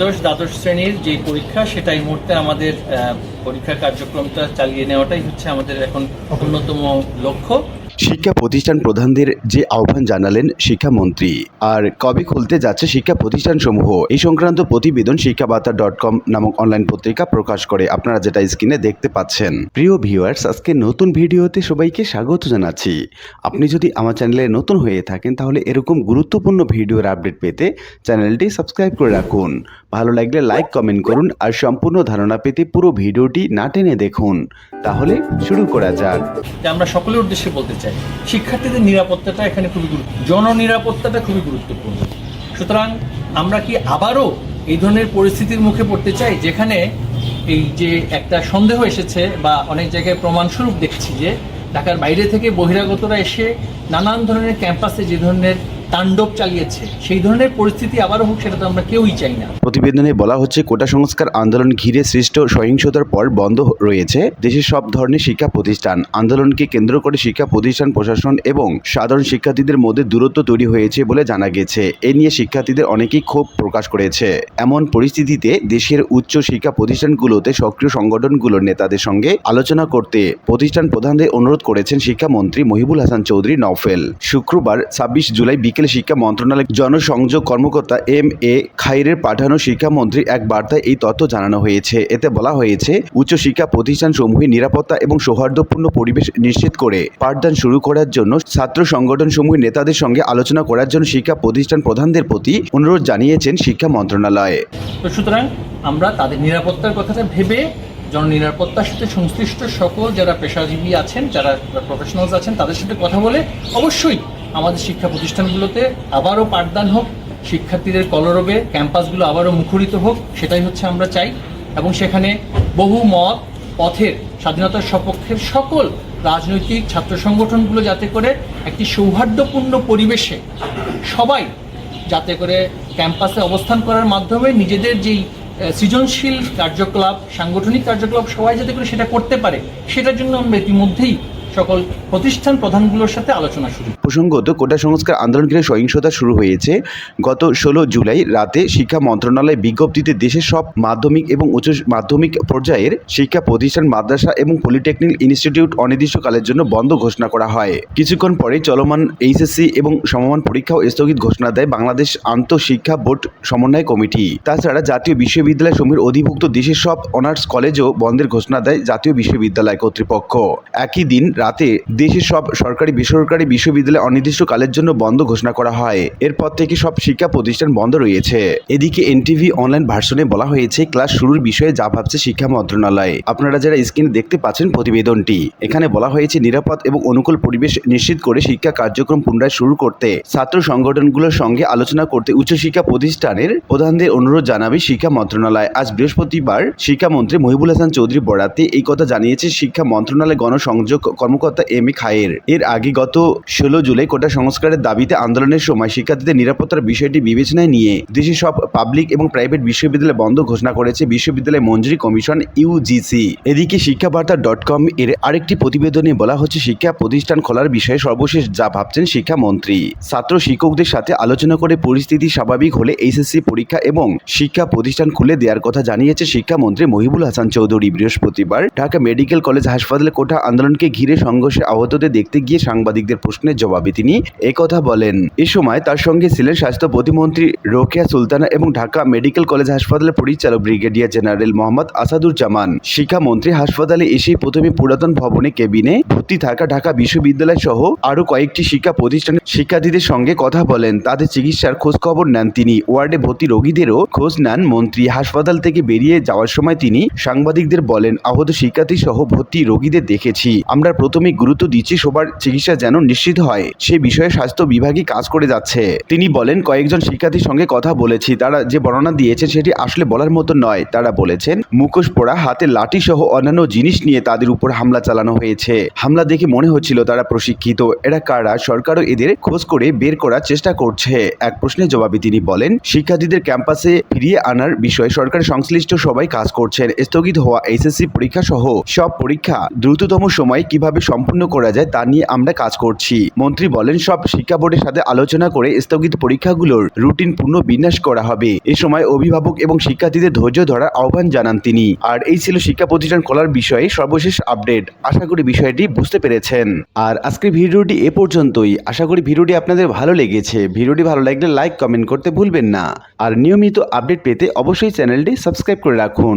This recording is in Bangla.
একাদশ দ্বাদশ শ্রেণির যে পরীক্ষা সেটা এই মুহূর্তে আমাদের আহ, পরীক্ষা কার্যক্রমটা চালিয়ে নেওয়াটাই হচ্ছে আমাদের এখন অন্যতম লক্ষ্য। শিক্ষা প্রতিষ্ঠান প্রধানদের যে আহ্বান জানালেন শিক্ষামন্ত্রী। আর কবে খুলতে যাচ্ছে শিক্ষা প্রতিষ্ঠানসমূহ? এই সংক্রান্ত প্রতিবেদন শিক্ষাবার্তা ডট কম নামক অনলাইন পত্রিকা প্রকাশ করে। আপনারা যেটা স্ক্রিনে দেখতে পাচ্ছেন। প্রিয় ভিউয়ার্স, আজকে নতুন ভিডিওতে সবাইকে স্বাগত জানাচ্ছি। আপনি যদি আমার চ্যানেলে নতুন হয়ে থাকেন, তাহলে এরকম গুরুত্বপূর্ণ ভিডিওর আপডেট পেতে চ্যানেলটি সাবস্ক্রাইব করে রাখুন। ভালো লাগলে লাইক, কমেন্ট করুন আর সম্পূর্ণ ধারণা পেতে পুরো ভিডিওটি না টেনে দেখুন। তাহলে শুরু করা যাক। আমরা সকলের উদ্দেশ্যে বলতে চাই শিক্ষার্থীদের নিরাপত্তাটা এখানে খুবই গুরুত্ব জননিরাপত্তাটা খুবই গুরুত্বপূর্ণ। সুতরাং আমরা কি আবারও এই ধরনের পরিস্থিতির মুখে পড়তে চাই? যেখানে এই যে একটা সন্দেহ এসেছে বা অনেক জায়গায় প্রমাণস্বরূপ দেখছি যে ঢাকার বাইরে থেকে বহিরাগতরা এসে নানান ধরনের ক্যাম্পাসে যে ধরনের তাণ্ডব চালিয়েছে। সেই ধরনের পরিস্থিতি আবারও হোক, সেটা তো আমরা কেউই চাই না। প্রতিবেদনে বলা হচ্ছে, কোটা সংস্কার আন্দোলন ঘিরে সৃষ্ট সহিংসতার পর বন্ধ রয়েছে দেশের সব ধরনের শিক্ষা প্রতিষ্ঠান। আন্দোলনকে কেন্দ্র করে শিক্ষা প্রতিষ্ঠান, প্রশাসন এবং সাধারণ শিক্ষার্থীদের মধ্যে দূরত্ব তৈরি হয়েছে বলে জানা গেছে। এ নিয়ে শিক্ষার্থীদের অনেকেই ক্ষোভ প্রকাশ করেছে। এমন পরিস্থিতিতে দেশের উচ্চ শিক্ষা প্রতিষ্ঠানগুলোতে সক্রিয় সংগঠনগুলোর নেতাদের সঙ্গে আলোচনা করতে প্রতিষ্ঠান প্রধানদের অনুরোধ করেছেন শিক্ষামন্ত্রী মহিবুল হাসান চৌধুরী নওফেল। শুক্রবার ছাব্বিশ জুলাই বিকেল শিক্ষা মন্ত্রণালয় জনসংযোগ কর্মকর্তা এম এ খাইরের পাঠানো শিক্ষামন্ত্রী এক বার্তায় এই তথ্য জানানো হয়েছে। এতে বলা হয়েছে, উচ্চশিক্ষা প্রতিষ্ঠান সমূহের নিরাপত্তা এবং সৌহার্দ্যপূর্ণ পরিবেশ নিশ্চিত করে পাঠদান শুরু করার জন্য, ছাত্র সংগঠন সমূহের নেতাদের সঙ্গে আলোচনা করার জন্য শিক্ষা প্রতিষ্ঠান প্রধানদের প্রতি অনুরোধ জানিয়েছেন শিক্ষা মন্ত্রণালয়। সুতরাং আমরা তাদের নিরাপত্তার কথাটা ভেবে জননিরাপত্তার সাথে সংশ্লিষ্ট সকল যারা পেশাজীবী আছেন, যারা প্রফেশনালস আছেন, তাদের সাথে কথা বলে অবশ্যই আমাদের শিক্ষা প্রতিষ্ঠানগুলোতে আবারও পাঠদান হোক, শিক্ষার্থীদের কলরবে, ক্যাম্পাসগুলো আবারও মুখরিত হোক, সেটাই হচ্ছে আমরা চাই। এবং সেখানে বহু মত, পথের, স্বাধীনতার সপক্ষের সকল রাজনৈতিক ছাত্র সংগঠনগুলো যাতে করে একটি সৌহার্দ্যপূর্ণ পরিবেশে সবাই যাতে করে ক্যাম্পাসে অবস্থান করার মাধ্যমে নিজেদের যেই সৃজনশীল কার্যকলাপ, সাংগঠনিক কার্যকলাপ সবাই যাতে করে সেটা করতে পারে, সেটার জন্য আমরা ইতিমধ্যেই সকল প্রতিষ্ঠান প্রধানগুলোর সাথে আলোচনা শুরু। প্রসঙ্গত কোটা সংস্কার আন্দোলন ঘিরে সহিংসতা শুরু হয়েছে। গত ষোলো জুলাই রাতে শিক্ষা মন্ত্রণালয় বিজ্ঞপ্তিতে দেশের সব মাধ্যমিক এবং উচ্চ মাধ্যমিক পর্যায়ের শিক্ষা প্রতিষ্ঠান, মাদ্রাসা এবং পলিটেকনিক ইনস্টিটিউট অনির্দিষ্টকালের জন্য বন্ধ ঘোষণা করা হয়। কিছুক্ষণ পরে চলমান এইচএসসি এবং সমমান পরীক্ষাও স্থগিত ঘোষণা দেয় বাংলাদেশ আন্তঃশিক্ষা বোর্ড সমন্বয় কমিটি। তাছাড়া জাতীয় বিশ্ববিদ্যালয় সমূহের অধিভুক্ত দেশের সব অনার্স কলেজও বন্ধের ঘোষণা দেয় জাতীয় বিশ্ববিদ্যালয় কর্তৃপক্ষ। একই দিন রাতে দেশের সব সরকারি, বেসরকারি বিশ্ববিদ্যালয় অনির্দিষ্টকালের জন্য বন্ধ ঘোষণা করা হয়। এরপর থেকে সব শিক্ষা প্রতিষ্ঠান বন্ধ রয়েছে। এদিকে এনটিভি অনলাইন ভার্সনে বলা হয়েছে, ক্লাস শুরুর বিষয়ে যা ভাবছে শিক্ষা মন্ত্রণালয়। আপনারা যারা স্ক্রিনে দেখতে পাচ্ছেন প্রতিবেদনটি, এখানে বলা হয়েছে নিরাপদ এবং অনুকূল পরিবেশ নিশ্চিত করে শিক্ষা কার্যক্রম পুনরায় শুরু করতে, ছাত্র সংগঠনগুলোর সঙ্গে আলোচনা করতে উচ্চশিক্ষা প্রতিষ্ঠানের প্রধানদের অনুরোধ জানাবে শিক্ষা মন্ত্রণালয়। আজ বৃহস্পতিবার শিক্ষামন্ত্রী মহিবুল হাসান চৌধুরী বরাতে এই কথা জানিয়েছে। শিক্ষা মন্ত্রণালয় গণসংযোগ কর্মকর্তা এম এ খায়ের। এর আগে গত ষোলো জুলাই কোটা সংস্কারের দাবিতে আন্দোলনের সময় শিক্ষার্থীদের নিরাপত্তার বিষয়টি বিবেচনায় নিয়ে দেশের সব পাবলিক এবং প্রাইভেট বিশ্ববিদ্যালয় বন্ধ ঘোষণা করেছে বিশ্ববিদ্যালয় মঞ্জুরি কমিশন ইউজিসি এদিকে শিক্ষাবার্তা ডট কম এর আরেকটি প্রতিবেদনে বলা হচ্ছে, শিক্ষা প্রতিষ্ঠান খোলার বিষয়ে সর্বশেষ যা ভাবছেন শিক্ষামন্ত্রী। ছাত্র শিক্ষকদের সাথে আলোচনা করে পরিস্থিতি স্বাভাবিক হলে এইচএসসি পরীক্ষা এবং শিক্ষা প্রতিষ্ঠান খুলে দেওয়ার কথা জানিয়েছে শিক্ষামন্ত্রী মহিবুল হাসান চৌধুরী। বৃহস্পতিবার ঢাকা মেডিকেল কলেজ হাসপাতালে কোটা আন্দোলনকে ঘিরে সংঘর্ষে আহতদের দেখতে গিয়ে সাংবাদিকদের প্রশ্নের জবাবে তিনি একথা বলেন। এ সময় তার সঙ্গে ছিলেন স্বাস্থ্য প্রতিমন্ত্রী রোকেয়া সুলতানা এবং ঢাকা মেডিকেল কলেজ হাসপাতালের পরিচালক ব্রিগেডিয়ার জেনারেল মোহাম্মদ আসাদুজ্জামান। শিক্ষামন্ত্রী হাসপাতালে এসে প্রথমে পুরাতন ভবনে কেবিনে ভর্তি থাকা ঢাকা বিশ্ববিদ্যালয় সহ আরও কয়েকটি শিক্ষা প্রতিষ্ঠানের শিক্ষার্থীদের সঙ্গে কথা বলেন। তাদের চিকিৎসার খোঁজ খবর নেন তিনি। ওয়ার্ডে ভর্তি রোগীদেরও খোঁজ নেন মন্ত্রী। হাসপাতাল থেকে বেরিয়ে যাওয়ার সময় তিনি সাংবাদিকদের বলেন, আহত শিক্ষার্থী সহ ভর্তি রোগীদের দেখেছি। আমরা প্রথমে গুরুত্ব দিচ্ছি, সবার চিকিৎসা যেন নিশ্চিত হয়। সে বিষয়ে স্বাস্থ্য বিভাগই কাজ করে যাচ্ছে। তিনি বলেন, কয়েকজন শিক্ষার্থীর সঙ্গে কথা বলেছি, তারা যে বর্ণনা দিয়েছে সেটি আসলে বলার মতো নয়। তারা বলেছেন, মুখোশ পড়া হাতে লাঠি সহ অন্যান্য জিনিস নিয়ে তাদের উপর হামলা চালানো হয়েছে। হামলা দেখে মনে হচ্ছিল তারা প্রশিক্ষিত। এরা কারা? সরকারও এদের খোঁজ করে বের করার চেষ্টা করছে। এক প্রশ্নের জবাবে তিনি বলেন, শিক্ষার্থীদের ক্যাম্পাসে ফিরিয়ে আনার বিষয়ে সরকার সংশ্লিষ্ট সবাই কাজ করছেন। স্থগিত হওয়া এইচএসসি পরীক্ষা সহ সব পরীক্ষা দ্রুততম সময়ে কীভাবে কীভাবে সম্পূর্ণ করা যায়, তা নিয়ে আমরা কাজ করছি। মন্ত্রী বলেন, সব শিক্ষা বোর্ডের সাথে আলোচনা করে স্থগিত পরীক্ষাগুলোর রুটিন পূর্ণ বিন্যাস করা হবে। এ সময় অভিভাবক এবং শিক্ষার্থীদের ধৈর্য ধরার আহ্বান জানান তিনি। আর এই ছিল শিক্ষা প্রতিষ্ঠান খোলার বিষয়ে সর্বশেষ আপডেট। আশা করি বিষয়টি বুঝতে পেরেছেন। আর আজকের ভিডিওটি এ পর্যন্তই। আশা করি ভিডিওটি আপনাদের ভালো লেগেছে। ভিডিওটি ভালো লাগলে লাইক, কমেন্ট করতে ভুলবেন না। আর নিয়মিত আপডেট পেতে অবশ্যই চ্যানেলটি সাবস্ক্রাইব করে রাখুন।